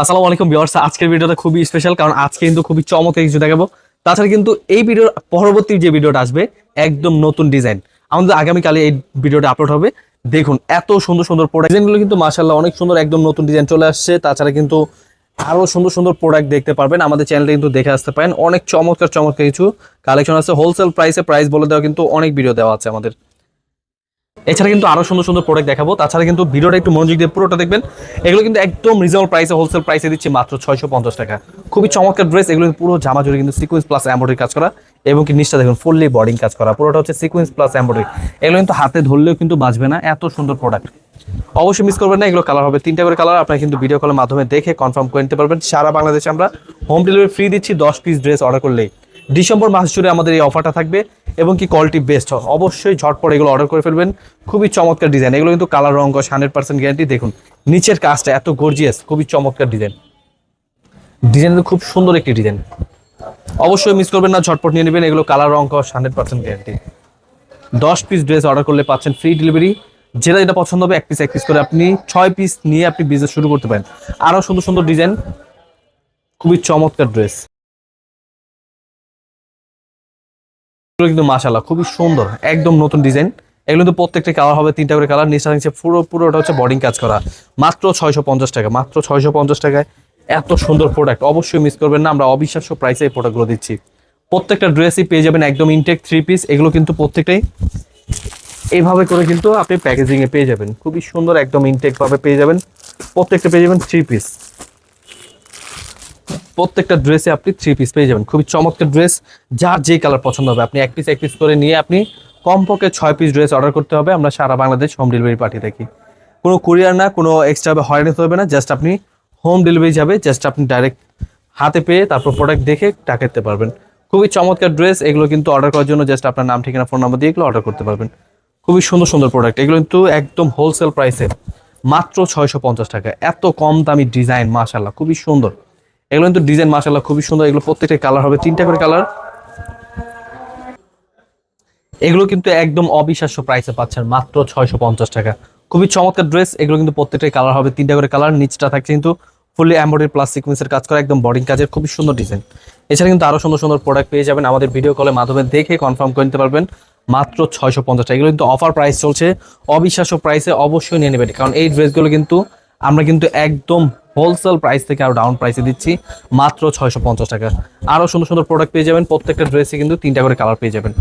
আসসালামু আলাইকুম ভিউয়ার্স। আজকের ভিডিওটা খুবই স্পেশাল কারণ আজকে কিন্তু খুবই চমৎকার কিছু দেখাবো। তাছাড়া কিন্তু এই ভিডিওর পরবর্তী যে ভিডিওটা আসবে, একদম নতুন ডিজাইন আমাদের আগামীকালে এই ভিডিওটা আপলোড হবে। দেখুন, এত সুন্দর সুন্দর প্রোডাক্ট ডিজাইনগুলো কিন্তু মাশাল্লাহ অনেক সুন্দর, একদম নতুন ডিজাইন চলে আসছে। তাছাড়া কিন্তু আরও সুন্দর সুন্দর প্রোডাক্ট দেখতে পারবেন। আমাদের চ্যানেলে কিন্তু দেখে আসতে পারেন। অনেক চমৎকার চমৎকার কিছু কালেকশন আছে। হোলসেল প্রাইসে প্রাইস বলে দেওয়া কিন্তু অনেক ভিডিও দেওয়া আছে আমাদের। এছাড়া কিন্তু আরও সুন্দর সুন্দর প্রোডাক্ট দেখাবো। তাছাড়া কিন্তু ভিডিওটা একটু মনোযোগ দিয়ে পুরোটা দেখবেন। এগুলো কিন্তু একদম রিজনেবল প্রাইসে হোলসেল প্রাইসে দিচ্ছি মাত্র ছয়শো পঞ্চাশ টাকা। খুবই চমৎকার ড্রেস এগুলো পুরো জামা জুড়ে কিন্তু সিকুয়েন্স প্লাস এমব্রয়ডারি কাজ করা এবং কি নিচটা দেখুন ফুললি বর্ডিং কাজ করা। পুরোটা হচ্ছে সিকুয়েন্স প্লাস এমব্রয়ডারি এগুলো কিন্তু হাতে ধরলেও কিন্তু বাঁচবে না, এত সুন্দর প্রোডাক্ট অবশ্যই মিস করবেন না, এগুলো কালার হবে তিনটা করে কালার আপনারা কিন্তু ভিডিও কলের মাধ্যমে দেখে কনফার্ম করে নিতে পারবেন। সারা বাংলাদেশে আমরা হোম ডেলিভারি ফ্রি দিচ্ছি, দশ পিস ড্রেস অর্ডার করলেই। ডিসেম্বর মাস জুড়ে আমাদের এই অফারটা থাকবে এবং কি কোয়ালিটি বেস্ট হয় অবশ্যই ঝটপট এগুলো অর্ডার করে ফেলবেন। খুবই চমৎকার ডিজাইন এগুলো কিন্তু কালার রঙ হান্ড্রেড পার্সেন্ট গ্যারান্টি দেখুন, নিচের কাজটা এত গর্জিয়াস খুবই চমৎকার ডিজাইন ডিজাইন খুব সুন্দর একটি ডিজাইন অবশ্যই মিস করবেন না, ঝটপট নিয়ে নেবেন। এগুলো কালার রঙ হান্ড্রেড পার্সেন্ট গ্যারান্টি দশ পিস ড্রেস অর্ডার করলে পাচ্ছেন ফ্রি ডেলিভারি যেটা যেটা পছন্দ হবে, এক পিস এক পিস করে আপনি ছয় পিস নিয়ে আপনি বিজনেস শুরু করতে পারেন। আরও সুন্দর সুন্দর ডিজাইন খুবই চমৎকার ড্রেস এগুলো কিন্তু মাশাল্লাহ খুবই সুন্দর, একদম নতুন ডিজাইন। এগুলো কিন্তু প্রত্যেকটা কালার হবে, তিনটা করে কালার নিচটা নিচে পুরো, পুরোটা হচ্ছে বডিং কাজ করা। মাত্র ছয়শো পঞ্চাশ টাকা, মাত্র ছয়শো পঞ্চাশ টাকায় এত সুন্দর প্রোডাক্ট অবশ্যই মিস করবেন না, আমরা অবিশ্বাস্য প্রাইসে এই প্রোডাক্টগুলো দিচ্ছি। প্রত্যেকটা ড্রেসই পেয়ে যাবেন একদম ইনটেক থ্রি পিস এগুলো কিন্তু প্রত্যেকটাই এইভাবে করে কিন্তু আপনি প্যাকেজিংয়ে পেয়ে যাবেন। খুবই সুন্দর একদম ইনটেক ভাবে পেয়ে যাবেন। প্রত্যেকটা পেয়ে যাবেন থ্রি পিস প্রত্যেকটা ড্রেসে আপনি থ্রি পিস পেয়ে যাবেন। খুবই চমৎকার ড্রেস যার যে কালার পছন্দ হবে। আপনি এক পিস এক পিস করে নিয়ে আপনি কমপক্ষে ছয় পিস ড্রেস অর্ডার করতে হবে। আমরা সারা বাংলাদেশ হোম ডেলিভারি পাঠিয়ে থাকি কোনো কুরিয়ার না, কোনো এক্সট্রা হয়রানি হবে না। জাস্ট আপনি হোম ডেলিভারি যাবে জাস্ট আপনি ডাইরেক্ট হাতে পেয়ে তারপর প্রোডাক্ট দেখে টাকা দিতে পারবেন। খুবই চমৎকার ড্রেস এগুলো কিন্তু অর্ডার করার জন্য জাস্ট আপনার নাম, ঠিকানা ফোন নাম্বার দিয়ে এগুলো অর্ডার করতে পারবেন। খুবই সুন্দর সুন্দর প্রোডাক্ট এগুলো কিন্তু একদম হোলসেল প্রাইসে মাত্র ছয়শো পঞ্চাশ টাকা। এত কম দামি ডিজাইন মাশাল্লাহ খুবই সুন্দর। এগুলো কিন্তু ডিজাইন মাশাল্লাহ খুবই সুন্দর। এগুলো প্রত্যেকটা কালার হবে। তিনটা করে কালার এগুলো কিন্তু একদম অবিশ্বাস্য প্রাইসে পাচ্ছেন মাত্র ছয়শো পঞ্চাশ টাকা। খুবই চমৎকার ড্রেস এগুলো কিন্তু প্রত্যেকটাই কালার হবে। তিনটা করে কালার নিচটা থাকছে কিন্তু ফুললি এমব্রয়ডারি প্লাস সিকুয়েন্সের কাজ করা, একদম বডিং কাজের খুবই সুন্দর ডিজাইন এছাড়া কিন্তু আরও সুন্দর সুন্দর প্রোডাক্ট পেয়ে যাবেন আমাদের ভিডিও কলের মাধ্যমে দেখে কনফার্ম করে নিতে পারবেন মাত্র ছয়শো পঞ্চাশ টাকা। এগুলো কিন্তু অফার প্রাইস চলছে। অবিশ্বাস্য প্রাইসে অবশ্যই নিয়ে নেবেন। কারণ এই ড্রেসগুলো কিন্তু আমরা কিন্তু একদম হোলসেল প্রাইস থেকে আরও ডাউন প্রাইসে দিচ্ছি, মাত্র ছয়শো পঞ্চাশ টাকা। আরও সুন্দর সুন্দর প্রোডাক্ট পেয়ে যাবেন, প্রত্যেকটা ড্রেসে কিন্তু তিনটা করে কালার পেয়ে যাবেন।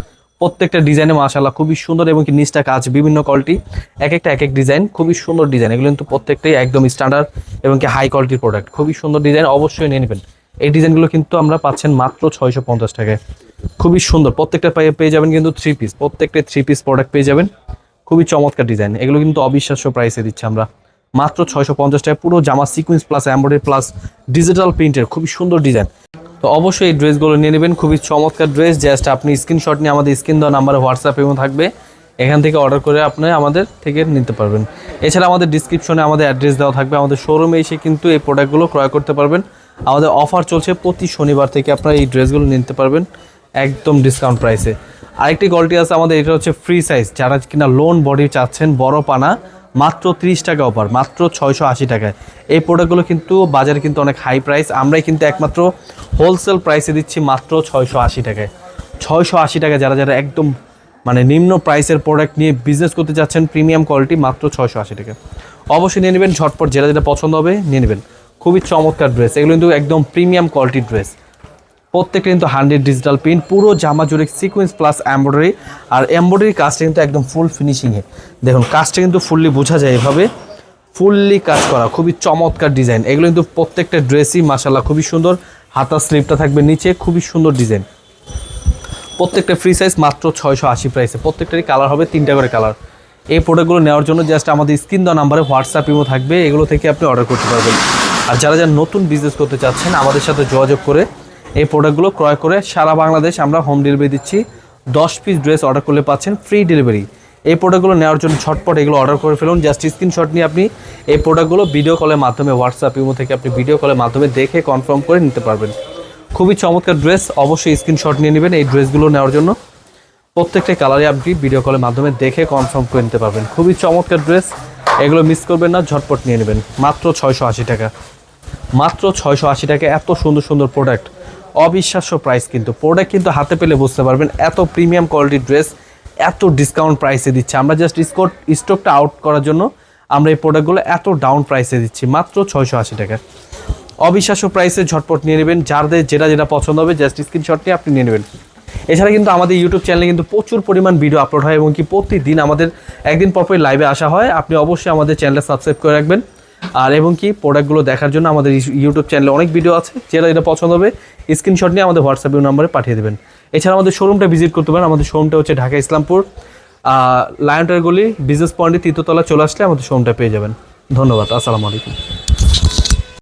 প্রত্যেকটা ডিজাইনে মাশাল্লাহ খুবই সুন্দর এবং নিচটা কাজ, বিভিন্ন কোয়ালিটি এক একটা এক এক ডিজাইন খুবই সুন্দর ডিজাইন এগুলো কিন্তু প্রত্যেকটাই একদম স্ট্যান্ডার্ড এবং কি হাই কোয়ালিটির প্রোডাক্ট খুবই সুন্দর ডিজাইন অবশ্যই নিয়ে নেবেন। এই ডিজাইনগুলো কিন্তু আমরা পাচ্ছেন মাত্র ছয়শো পঞ্চাশ টাকায়। খুবই সুন্দর, প্রত্যেকটা পেয়ে পেয়ে যাবেন কিন্তু থ্রি পিস প্রত্যেকটা থ্রি পিস প্রোডাক্ট পেয়ে যাবেন। খুবই চমৎকার ডিজাইন এগুলো কিন্তু অবিশ্বাস্য প্রাইসে দিচ্ছি আমরা। মাত্র ছয়শো পঞ্চাশ টাকা। পুরো জামা sequence plus embroidery plus digital প্রিন্টের খুবই সুন্দর ডিজাইন তো অবশ্যই এই ড্রেসগুলো নিয়ে নেবেন, খুবই চমৎকার ড্রেস জাস্ট আপনি স্ক্রিনশট নিয়ে আমাদের স্ক্রিন দেওয়া নাম্বারে হোয়াটসঅ্যাপ এবং থাকবে। এখান থেকে অর্ডার করে আপনি আমাদের থেকে নিতে পারবেন। এছাড়া আমাদের ডিসক্রিপশনে আমাদের অ্যাড্রেস দেওয়া থাকবে। আমাদের শোরুমে এসে কিন্তু এই প্রোডাক্টগুলো ক্রয় করতে পারবেন। আমাদের অফার চলছে প্রতি শনিবার থেকে আপনারা এই ড্রেসগুলো নিতে পারবেন একদম ডিসকাউন্ট প্রাইসে আরেকটি কোয়ালিটি আছে আমাদের, এটা হচ্ছে ফ্রি সাইজ যারা কিনা লোন বডি চাচ্ছেন, বড় পানা মাত্র ত্রিশ টাকা অফার, মাত্র ছয়শো আশি টাকায়। এই প্রোডাক্টগুলো কিন্তু বাজারে কিন্তু অনেক হাই প্রাইস আমরাই কিন্তু একমাত্র হোলসেল প্রাইসে দিচ্ছি মাত্র ছয়শো আশি টাকায়। ছয়শো আশি টাকা যারা যারা একদম মানে নিম্ন প্রাইসের প্রোডাক্ট নিয়ে বিজনেস করতে যাচ্ছেন প্রিমিয়াম কোয়ালিটি মাত্র ছয়শো আশি টাকা অবশ্যই নিয়ে নেবেন, ঝটপট যেটা যেটা পছন্দ হবে নিয়ে নেবেন। খুবই চমৎকার ড্রেস এগুলো কিন্তু একদম প্রিমিয়াম কোয়ালিটির ড্রেস প্রত্যেকটা কিন্তু হান্ড্রেড ডিজিটাল প্রিন্ট, পুরো জামা জুড়ে সিকোয়েন্স প্লাস এমব্রয়ডারি আর এমব্রয়ডারি কাজটা কিন্তু একদম ফুল ফিনিশিংয়ে দেখুন কাজটা কিন্তু ফুললি বোঝা যায় এভাবে। ফুললি কাজ করা, খুবই চমৎকার ডিজাইন এগুলো কিন্তু প্রত্যেকটা ড্রেসই মাসাল্লাহ খুবই সুন্দর। হাতার স্লিপটা থাকবে নিচে, খুবই সুন্দর ডিজাইন প্রত্যেকটা ফ্রি সাইজ মাত্র ছয়শো আশি প্রাইসে প্রত্যেকটারই কালার হবে, তিনটা করে কালার এই প্রোডাক্টগুলো নেওয়ার জন্য জাস্ট আমাদের স্ক্রিন দেওয়া নাম্বারে হোয়াটসঅ্যাপ ইমো থাকবে। এগুলো থেকে আপনি অর্ডার করতে পারবেন। আর যারা যারা নতুন বিজনেস করতে চাচ্ছেন, আমাদের সাথে যোগাযোগ করে এই প্রোডাক্টগুলো ক্রয় করে সারা বাংলাদেশ আমরা হোম ডেলিভারি দিচ্ছি। দশ পিস ড্রেস অর্ডার করলে পাচ্ছেন ফ্রি ডেলিভারি এই প্রোডাক্টগুলো নেওয়ার জন্য ছটপট এগুলো অর্ডার করে ফেলুন। জাস্ট স্ক্রিনশট নিয়ে আপনি এই প্রোডাক্টগুলো ভিডিও কলের মাধ্যমে হোয়াটসঅ্যাপ ইমো থেকে আপনি ভিডিও কলের মাধ্যমে দেখে কনফার্ম করে নিতে পারবেন। খুবই চমৎকার ড্রেস অবশ্যই স্ক্রিনশট নিয়ে নেবেন এই ড্রেসগুলো নেওয়ার জন্য। প্রত্যেকটা কালারে আপনি ভিডিও কলের মাধ্যমে দেখে কনফার্ম করে নিতে পারবেন। খুবই চমৎকার ড্রেস এগুলো মিস করবেন না, ঝটপট নিয়ে নেবেন। মাত্র ছয়শো আশি টাকা। মাত্র ছয়শো আশি টাকা। এত সুন্দর সুন্দর প্রোডাক্ট অবিশ্বাস্য প্রাইস কিন্তু। প্রোডাক্ট কিন্তু হাতে পেলে বুঝতে পারবেন, এত প্রিমিয়াম কোয়ালিটির ড্রেস এত ডিসকাউন্ট প্রাইসে দিচ্ছে। আমরা জাস্ট স্কোর স্টকটা আউট করার জন্য আমরা এই প্রোডাক্টগুলো এত ডাউন প্রাইসে দিচ্ছি, মাত্র ছয়শো আশি টাকা অবিশ্বাস্য প্রাইসে ঝটপট নিয়ে নেবেন যাদের যেটা যেটা পছন্দ হবে জাস্ট স্ক্রিনশট নিয়ে আপনি নিয়ে নেবেন। এছাড়া কিন্তু আমাদের ইউটিউব চ্যানেলে কিন্তু প্রচুর পরিমাণ ভিডিও আপলোড হয় এবং কি প্রতিদিন আমাদের একদিন পরপরই লাইভে আসা হয়। আপনি অবশ্যই আমাদের চ্যানেলটা সাবস্ক্রাইব করে রাখবেন। আর এবং কি প্রোডাক্টগুলো দেখার জন্য আমাদের ইউটিউব চ্যানেলে অনেক ভিডিও আছে, যেটা এটা পছন্দ হবে স্ক্রিনশট নিয়ে আমাদের হোয়াটসঅ্যাপ নাম্বারে পাঠিয়ে দেবেন। এছাড়া আমাদের শোরুমটা ভিজিট করতে পারেন, আমাদের শোরুমটা হচ্ছে ঢাকা ইসলামপুর। লায়নটার গলি বিজনেস পয়েন্টে তৃতীয়তলা চলে আসলে আমাদের শোরুমটা পেয়ে যাবেন। ধন্যবাদ, আসসালামু আলাইকুম।